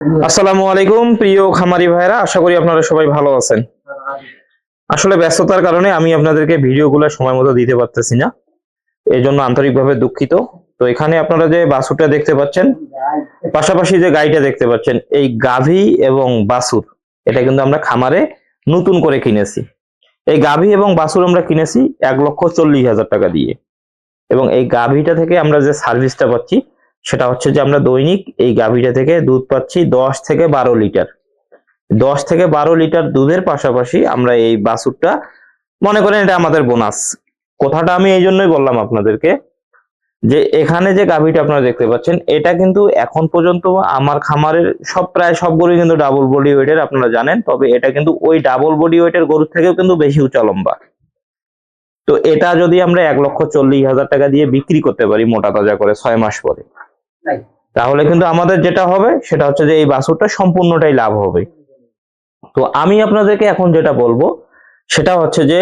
আসসালামু আলাইকুম, প্রিয় খামারি ভাইরা আশা করি আপনারা সবাই ভালো আছেন। আসলে ব্যস্ততার কারণে আমি আপনাদেরকে ভিডিওগুলো সময় মতো দিতে পারতেছি না। এই জন্য আন্তরিকভাবে দুঃখিত। তো এখানে আপনারা যে বাছুরটা দেখতে পাচ্ছেন, পাশাপাশি যে গাইটা দেখতে পাচ্ছেন, এই গাভী এবং বাসুর এটা কিন্তু আমরা খামারে নতুন করে কিনেছি। এই গাভী এবং বাসুর আমরা কিনেছি এক লক্ষ চল্লিশ হাজার টাকা দিয়ে। এবং এই গাভীটা থেকে আমরা যে সার্ভিসটা পাচ্ছি সেটা হচ্ছে যে আমরা দৈনিক এই গাভীটা থেকে দুধ পাচ্ছি দশ থেকে বারো লিটার। দশ থেকে বারো লিটার দুধের পাশাপাশি আমরা এই বাছুরটা, মনে করেন এটা আমাদের বোনাস। কথাটা আমি এই জন্যই বললাম আপনাদেরকে যে এখানে যে গাভীটা আপনারা দেখতে পাচ্ছেন, এটা কিন্তু এখন পর্যন্ত আমার খামারের সব প্রায় সব গরু কিন্তু ডাবল বডি ওয়েটের আপনারা জানেন, তবে এটা কিন্তু ওই ডাবল বডি ওয়েটের গরুর থেকেও কিন্তু বেশি উঁচা লম্বা। তো এটা যদি আমরা এক লক্ষ চল্লিশ হাজার টাকা দিয়ে বিক্রি করতে পারি মোটা তাজা করে ছয় মাস পরে। তাহলে কিন্তু আমাদের যেটা হবে, সেটা হচ্ছে যে এই বাছুরটা সম্পূর্ণটাই লাভ হবে। তো আমি আপনাদেরকে এখন যেটা বলব, সেটা হচ্ছে যে,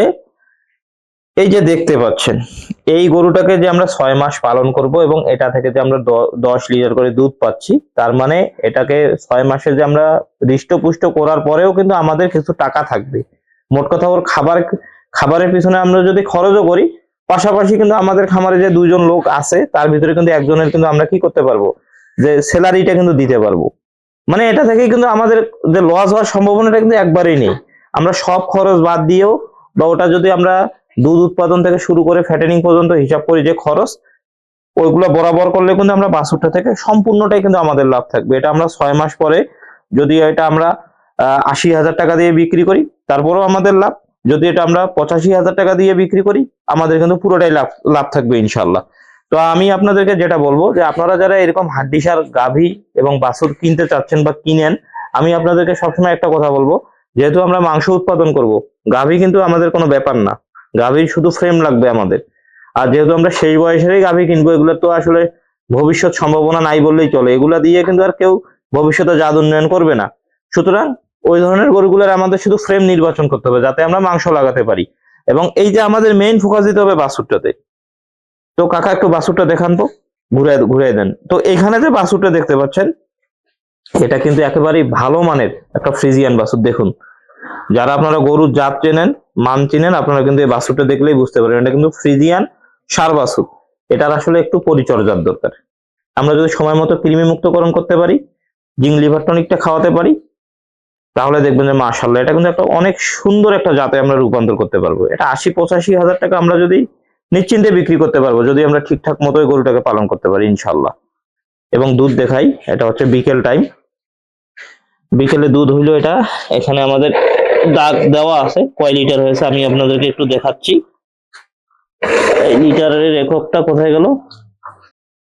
এই যে দেখতে পাচ্ছেন, এই গরুটাকে যে আমরা ছয় মাস পালন করব এবং এটা থেকে যে আমরা দশ লিটার করে দুধ পাচ্ছি, তার মানে এটাকে ছয় মাসে যে আমরা হৃষ্টপুষ্ট করার পরেও কিন্তু আমাদের কিছু টাকা থাকবে। মোট কথা ওর খাবার, খাবারের পিছনে আমরা যদি খরচও করি পাশাপাশি কিন্তু আমাদের খামারে যে দুইজন লোক আছে, তার ভিতরে কিন্তু একজনের কিন্তু আমরা কি করতে পারব? যে স্যালারিটা কিন্তু দিতে পারব। মানে এটা থেকে কিন্তু আমাদের যে লস হওয়ার সম্ভাবনাটা কিন্তু একবারেই নেই। আমরা সব খরচ বাদ দিয়েও বা ওটা যদি আমরা দুধ উৎপাদন থেকে শুরু করে ফ্যাটেনিং পর্যন্ত হিসাব করি যে খরচ, ওইগুলো বরাবর করলে কিন্তু আমরা বাছুরটা থেকে সম্পূর্ণটাই কিন্তু আমাদের লাভ থাকবে। এটা আমরা ছয় মাস পরে যদি এটা আমরা আশি হাজার টাকা দিয়ে বিক্রি করি, তারপরেও আমাদের লাভ। যদি এটা আমরা পঁচাশি হাজার টাকা দিয়ে বিক্রি করি, আমাদের কিন্তু পুরোটাই লাভ লাভ থাকবে ইনশাল্লাহ তো আমি আপনাদেরকে যেটা বলব যে আপনারা যারা এরকম হাড্ডিসার, গাভী এবং বাছুর কিনতে চাচ্ছেন বা কিনেন, আমি আপনাদেরকে সবসময় একটা কথা বলব, যেহেতু আমরা মাংস উৎপাদন করব, গাভী কিন্তু আমাদের কোনো ব্যাপার না। গাভীর শুধু ফ্রেম লাগবে আমাদের। আর যেহেতু আমরা সেই বয়সেরই গাভী কিনবো, এগুলো তো আসলে ভবিষ্যৎ সম্ভাবনা নাই বললেই চলে। এগুলা দিয়ে কিন্তু আর কেউ ভবিষ্যতে জাদ উন্নয়ন করবে না। সুতরাং ওই ধরনের গরুগুলোর আমাদের শুধু ফ্রেম নির্বাচন করতে হবে, যাতে আমরা মাংস লাগাতে পারি। এবং এই যে আমাদের মেইন ফোকাস দিতে হবে বাসুরটাতে তো কাকা, একটু বাসুরটা দেখান তো। ঘুরে ঘুরে দেন। তো এখানে যে বাসুরটা দেখতে পাচ্ছেন, এটা কিন্তু একেবারেই ভালো মানের একটা ফ্রিজিয়ান বাসুর দেখুন, যারা আপনারা গরুর জাত চেনেন, মান চিনেন, আপনারা কিন্তু এই বাসুরটা দেখলেই বুঝতে পারবেন। এটা কিন্তু ফ্রিজিয়ান সার বাছুর। এটার আসলে একটু পরিচর্যার দরকার। আমরা যদি সময় মতো কৃমি মুক্তকরণ করতে পারি জিং লিভার টনিকটা খাওয়াতে পারি তাহলে দেখবেন যে মাশাল্লাহ এটা কিন্তু একটা অনেক সুন্দর একটা জাতে আমরা রূপান্তর করতে পারব। এটা আশি পঁচাশি হাজার টাকা আমরা যদি নিশ্চিন্তে বিক্রি করতে পারব, যদি আমরা ঠিকঠাক মতোই গরুটাকে পালন করতে পারি ইনশাল্লাহ এবং দুধ দেখাই, এটা হচ্ছে বিকেল টাইম। বিকেলে দুধ হইল এটা, এখানে আমাদের দাগ দেওয়া আছে, কয় লিটার হয়েছে আমি আপনাদেরকে একটু দেখাচ্ছি। এই লিটারের এককটা কোথায় গেল?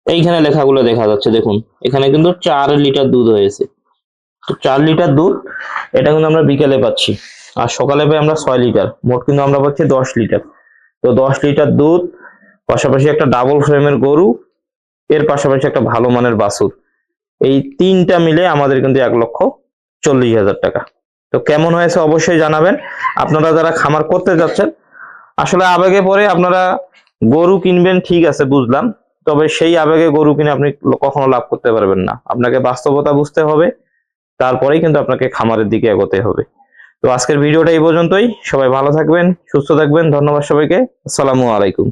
এইখানে লেখাগুলো দেখা যাচ্ছে, দেখুন। এখানে কিন্তু চার লিটার দুধ হয়েছে। তো চার লিটার দুধ, এটা কিন্তু আমরা বিকেলে পাচ্ছি। আর সকালে পাই আমরা ছয় লিটার, মোট কিন্তু আমরা পাচ্ছি দশ লিটার। তো দশ লিটার দুধ, পাশাপাশি একটা ডাবল ফ্রেমের গরু, এর পাশাপাশি একটা ভালো মানের বাছুর। এই তিনটা মিলে আমাদের কিন্তু এক লক্ষ চল্লিশ হাজার টাকা। তো কেমন হয়েছে অবশ্যই জানাবেন। আপনারা যারা খামার করতে যাচ্ছেন, আসলে আবেগে পরে আপনারা গরু কিনবেন ঠিক আছে, বুঝলাম। তবে সেই আবেগে গরু কিনে আপনি কখনো লাভ করতে পারবেন না। আপনাকে বাস্তবতা বুঝতে হবে। তারপরেই কিন্তু আপনাকে খামারের দিকে এগোতে হবে। তো আজকের ভিডিওটা এই পর্যন্তই। সবাই ভালো থাকবেন, সুস্থ থাকবেন। ধন্যবাদ সবাইকে। আসসালামু আলাইকুম।